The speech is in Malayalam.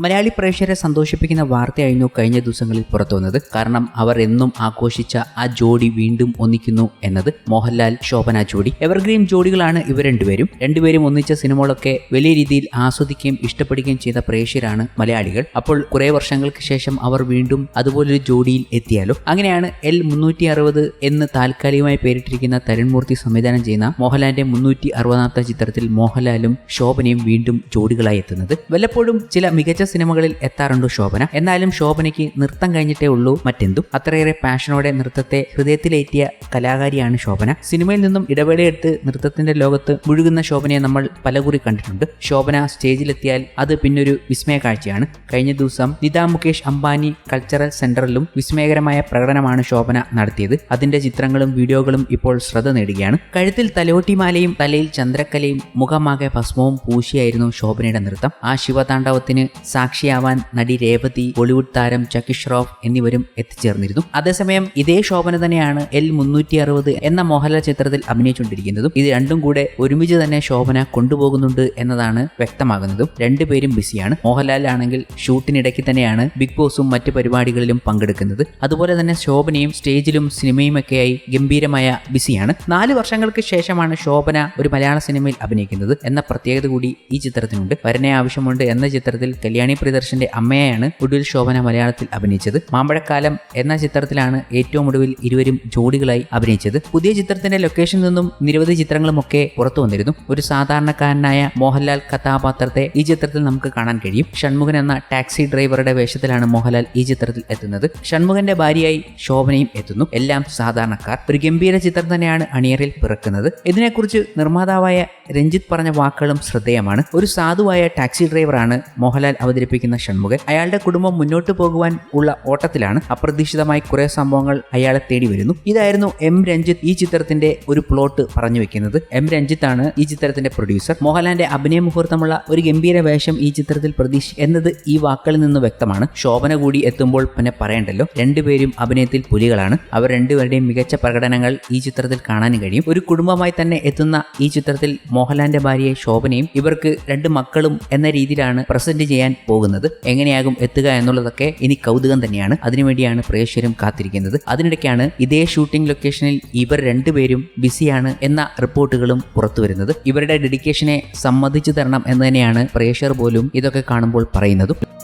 മലയാളി പ്രേക്ഷകരെ സന്തോഷിപ്പിക്കുന്ന വാർത്തയായിരുന്നു കഴിഞ്ഞ ദിവസങ്ങളിൽ പുറത്തുവന്നത് കാരണം അവർ എന്നും ആഘോഷിച്ച ആ ജോഡി വീണ്ടും ഒന്നിക്കുന്നു എന്നത് മോഹൻലാൽ ശോഭന ജോഡി എവർഗ്രീൻ ജോഡികളാണ് ഇവർ രണ്ടുപേരും. രണ്ടുപേരും ഒന്നിച്ച സിനിമകളൊക്കെ വലിയ രീതിയിൽ ആസ്വദിക്കുകയും ഇഷ്ടപ്പെടുകയും ചെയ്ത പ്രേക്ഷകരാണ് മലയാളികൾ. അപ്പോൾ കുറെ വർഷങ്ങൾക്ക് ശേഷം അവർ വീണ്ടും അതുപോലൊരു ജോഡിയിൽ എത്തിയാലോ? അങ്ങനെയാണ് എൽ മുന്നൂറ്റി അറുപത് എന്ന് താൽക്കാലികമായി പേരിട്ടിരിക്കുന്ന തരുൺമൂർത്തി സംവിധാനം ചെയ്യുന്ന മോഹൻലാലിന്റെ മുന്നൂറ്റി അറുപതാമത്തെ ചിത്രത്തിൽ മോഹൻലാലും ശോഭനയും വീണ്ടും ജോഡികളായി എത്തുന്നത്. വല്ലപ്പോഴും ചില മികച്ച സിനിമകളിൽ എത്താറുണ്ട് ശോഭന. എന്നാലും ശോഭനയ്ക്ക് നൃത്തം കഴിഞ്ഞിട്ടേ ഉള്ളൂ മറ്റെന്തും. അത്രയേറെ പാഷനോടെ നൃത്തത്തെ ഹൃദയത്തിലേറ്റിയ കലാകാരിയാണ് ശോഭന. സിനിമയിൽ നിന്നും ഇടവേളയെടുത്ത് നൃത്തത്തിന്റെ ലോകത്ത് മുഴുകുന്ന ശോഭനയെ നമ്മൾ പലകുറി കണ്ടിട്ടുണ്ട്. ശോഭന സ്റ്റേജിലെത്തിയാൽ അത് പിന്നൊരു വിസ്മയ കാഴ്ചയാണ്. കഴിഞ്ഞ ദിവസം നിത മുകേഷ് അംബാനി കൾച്ചറൽ സെന്ററിലും വിസ്മയകരമായ പ്രകടനമാണ് ശോഭന നടത്തിയത്. അതിന്റെ ചിത്രങ്ങളും വീഡിയോകളും ഇപ്പോൾ ശ്രദ്ധ നേടുകയാണ്. കഴുത്തിൽ തലോട്ടിമാലയും തലയിൽ ചന്ദ്രക്കലയും മുഖമാകെ ഭസ്മവും പൂശിയായിരുന്നു ശോഭനയുടെ നൃത്തം. ആ ശിവതാണ്ഡവത്തിന് സാക്ഷിയാവാൻ നടി രേവതി ബോളിവുഡ് താരം ചക്കി ഷ്രോഫ് എന്നിവരും എത്തിച്ചേർന്നിരുന്നു. അതേസമയം ഇതേ ശോഭന തന്നെയാണ് എൽ മുന്നൂറ്റി അറുപത് എന്ന മോഹൻലാൽ ചിത്രത്തിൽ അഭിനയിച്ചുകൊണ്ടിരിക്കുന്നതും ഇത് രണ്ടും കൂടെ ഒരുമിച്ച് തന്നെ ശോഭന കൊണ്ടുപോകുന്നുണ്ട് എന്നതാണ് വ്യക്തമാകുന്നതും. രണ്ടുപേരും ബിസിയാണ്. മോഹൻലാൽ ആണെങ്കിൽ ഷൂട്ടിനിടയ്ക്ക് തന്നെയാണ് ബിഗ് ബോസും മറ്റ് പരിപാടികളിലും പങ്കെടുക്കുന്നത്. അതുപോലെ തന്നെ ശോഭനയും സ്റ്റേജിലും സിനിമയുമൊക്കെയായി ഗംഭീരമായ ബിസിയാണ്. നാല് വർഷങ്ങൾക്ക് ശേഷമാണ് ശോഭന ഒരു മലയാള സിനിമയിൽ അഭിനയിക്കുന്നത് എന്ന പ്രത്യേകത കൂടി ഈ ചിത്രത്തിനുണ്ട്. വരനെ ആവശ്യമുണ്ട് എന്ന ചിത്രത്തിൽ കല്യാണി പ്രിയദർശന്റെ അമ്മയാണ് ഒടുവിൽ ശോഭന മലയാളത്തിൽ അഭിനയിച്ചത്. മാമ്പഴക്കാലം എന്ന ചിത്രത്തിലാണ് ഏറ്റവും ഒടുവിൽ ഇരുവരും ജോഡികളായി അഭിനയിച്ചത്. പുതിയ ചിത്രത്തിന്റെ ലൊക്കേഷനിൽ നിന്നും നിരവധി ചിത്രങ്ങളുമൊക്കെ പുറത്തു വന്നിരുന്നു. ഒരു സാധാരണക്കാരനായ മോഹൻലാൽ കഥാപാത്രത്തെ ഈ ചിത്രത്തിൽ നമുക്ക് കാണാൻ കഴിയും. ഷൺമുഖൻ എന്ന ടാക്സി ഡ്രൈവറുടെ വേഷത്തിലാണ് മോഹൻലാൽ ഈ ചിത്രത്തിൽ എത്തുന്നത്. ഷൺമുഖന്റെ ഭാര്യയായി ശോഭനയും എത്തുന്നു. എല്ലാം സാധാരണക്കാർ. ഒരു ഗംഭീര ചിത്രം തന്നെയാണ് അണിയറിൽ പിറക്കുന്നത്. ഇതിനെക്കുറിച്ച് നിർമ്മാതാവായ രഞ്ജിത്ത് പറഞ്ഞ വാക്കുകളും ശ്രദ്ധേയമാണ്. ഒരു സാധുവായ ടാക്സി ഡ്രൈവറാണ് മോഹൻലാൽ അവതരിപ്പിക്കുന്ന ഷൺമുഖൻ അയാളുടെ കുടുംബം മുന്നോട്ട് പോകുവാൻ ഉള്ള ഓട്ടത്തിലാണ് അപ്രതീക്ഷിതമായി കുറെ സംഭവങ്ങൾ അയാളെ തേടി വരുന്നു. ഇതായിരുന്നു എം രഞ്ജിത്ത് ഈ ചിത്രത്തിന്റെ ഒരു പ്ലോട്ട് പറഞ്ഞു വെക്കുന്നത്. എം രഞ്ജിത്ത് ആണ് ഈ ചിത്രത്തിന്റെ പ്രൊഡ്യൂസർ. മോഹൻലാലിന്റെ അഭിനയ മുഹൂർത്തമുള്ള ഒരു ഗംഭീര വേഷം ഈ ചിത്രത്തിൽ പ്രതീക്ഷ എന്നത് ഈ വാക്കുകളിൽ നിന്ന് വ്യക്തമാണ്. ശോഭന കൂടി എത്തുമ്പോൾ പിന്നെ പറയണ്ടല്ലോ. രണ്ടുപേരും അഭിനയത്തിൽ പുലികളാണ്. അവർ രണ്ടുപേരുടെയും മികച്ച പ്രകടനങ്ങൾ ഈ ചിത്രത്തിൽ കാണാനും കഴിയും. ഒരു കുടുംബമായി തന്നെ എത്തുന്ന ഈ ചിത്രത്തിൽ മോഹൻലാലിന്റെ ഭാര്യയെ ശോഭനയും ഇവർക്ക് രണ്ട് മക്കളും എന്ന രീതിയിലാണ് പ്രസന്റ് ചെയ്യാൻ പോകുന്നത്. എങ്ങനെയാകും എത്തുക എന്നുള്ളതൊക്കെ ഇനി കൗതുകം തന്നെയാണ്. അതിനുവേണ്ടിയാണ് പ്രേക്ഷകരും കാത്തിരിക്കുന്നത്. അതിനിടയ്ക്കാണ് ഇതേ ഷൂട്ടിംഗ് ലൊക്കേഷനിൽ ഇവർ രണ്ടുപേരും ബിസിയാണ് എന്ന റിപ്പോർട്ടുകളും പുറത്തു വരുന്നത്. ഇവരുടെ ഡെഡിക്കേഷനെ സമ്മതിച്ചു തരണം എന്ന് തന്നെയാണ് പ്രേക്ഷകർ പോലും ഇതൊക്കെ കാണുമ്പോൾ പറയുന്നതും.